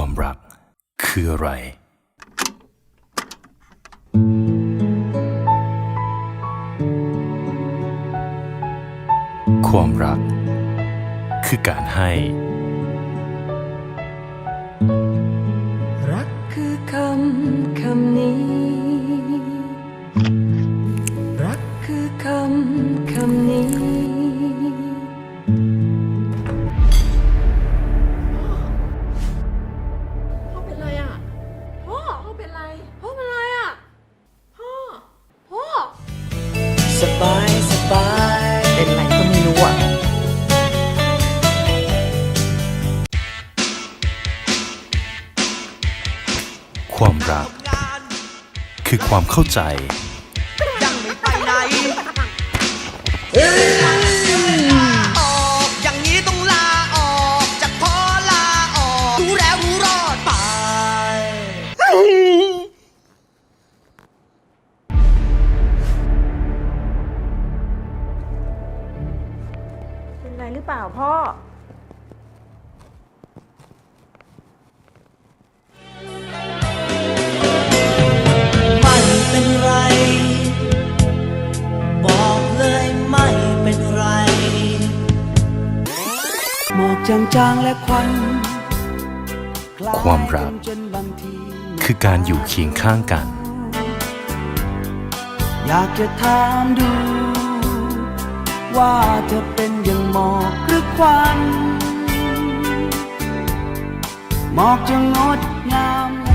ความรักคืออะไร ความรัก คือการให้ รักคือคำคำนี้ รักคือคำคำนี้ สบายสบายเป็นไรก็ไม่รู้อะความรัก คือความเข้าใจ ยังไม่ไปไหน หรือเปล่าพ่อ ไม่เป็นไร บอกเลยไม่เป็นไร หมอกจางๆและควันความรัก คือการอยู่เคียงข้างกัน อยากจะถามดู ว่าจะเป็น ควันหมอกจะงดงาม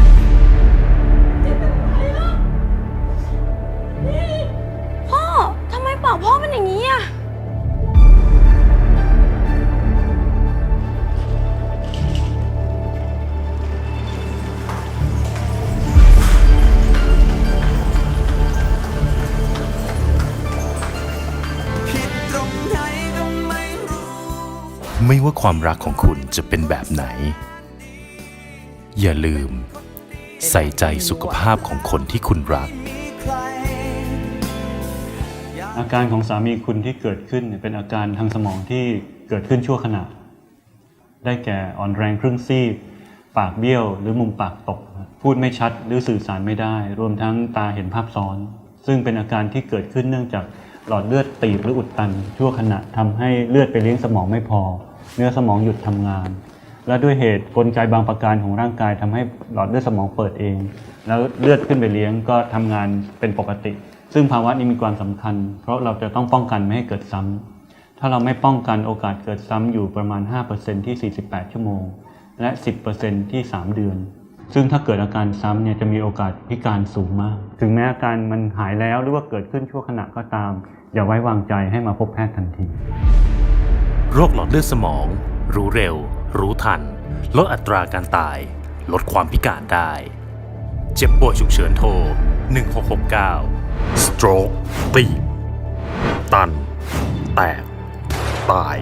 ไม่ว่าความรักของคุณจะเป็นแบบไหน อย่าลืม ใส่ใจสุขภาพของคนที่คุณรัก อาการของสามีคุณที่เกิดขึ้นเป็นอาการทางสมองที่เกิดขึ้นชั่วขณะ ได้แก่อ่อนแรงครึ่งซีกปากเบี้ยวหรือมุมปากตก พูดไม่ชัดหรือสื่อสารไม่ได้ รวมทั้งตาเห็นภาพซ้อน ซึ่งเป็นอาการที่เกิดขึ้นเนื่องจากหลอดเลือดตีบหรืออุดตันชั่วขณะทำให้เลือดไปเลี้ยงสมองไม่พอ เนื้อสมองหยุดทำงาน และด้วยเหตุกลไกบางประการของร่างกายทำให้หลอดเลือดสมองเปิดเอง แล้วเลือดขึ้นไปเลี้ยงก็ทำงานเป็นปกติ ซึ่งภาวะนี้มีความสำคัญ เพราะเราจะต้องป้องกันไม่ให้เกิดซ้ำถ้าเราไม่ป้องกันโอกาสเกิดซ้ำอยู่ประมาณ 5%ที่ 48 ชั่วโมง และ 10%ที่ 3 เดือนซึ่งถ้าเกิดอาการซ้ำเนี่ยจะมีโอกาสพิการสูงมาก ถึงแม้อาการมันหายแล้วหรือว่าเกิดขึ้นชั่วขณะก็ตาม อย่าไว้วางใจให้มาพบแพทย์ทันที โรคหลอดเลือดสมอง รู้เร็ว รู้ทัน ลดอัตราการตาย ลดความพิการได้ เจ็บป่วยฉุกเฉินโทร 1669 stroke ตีบตัน แตก ตาย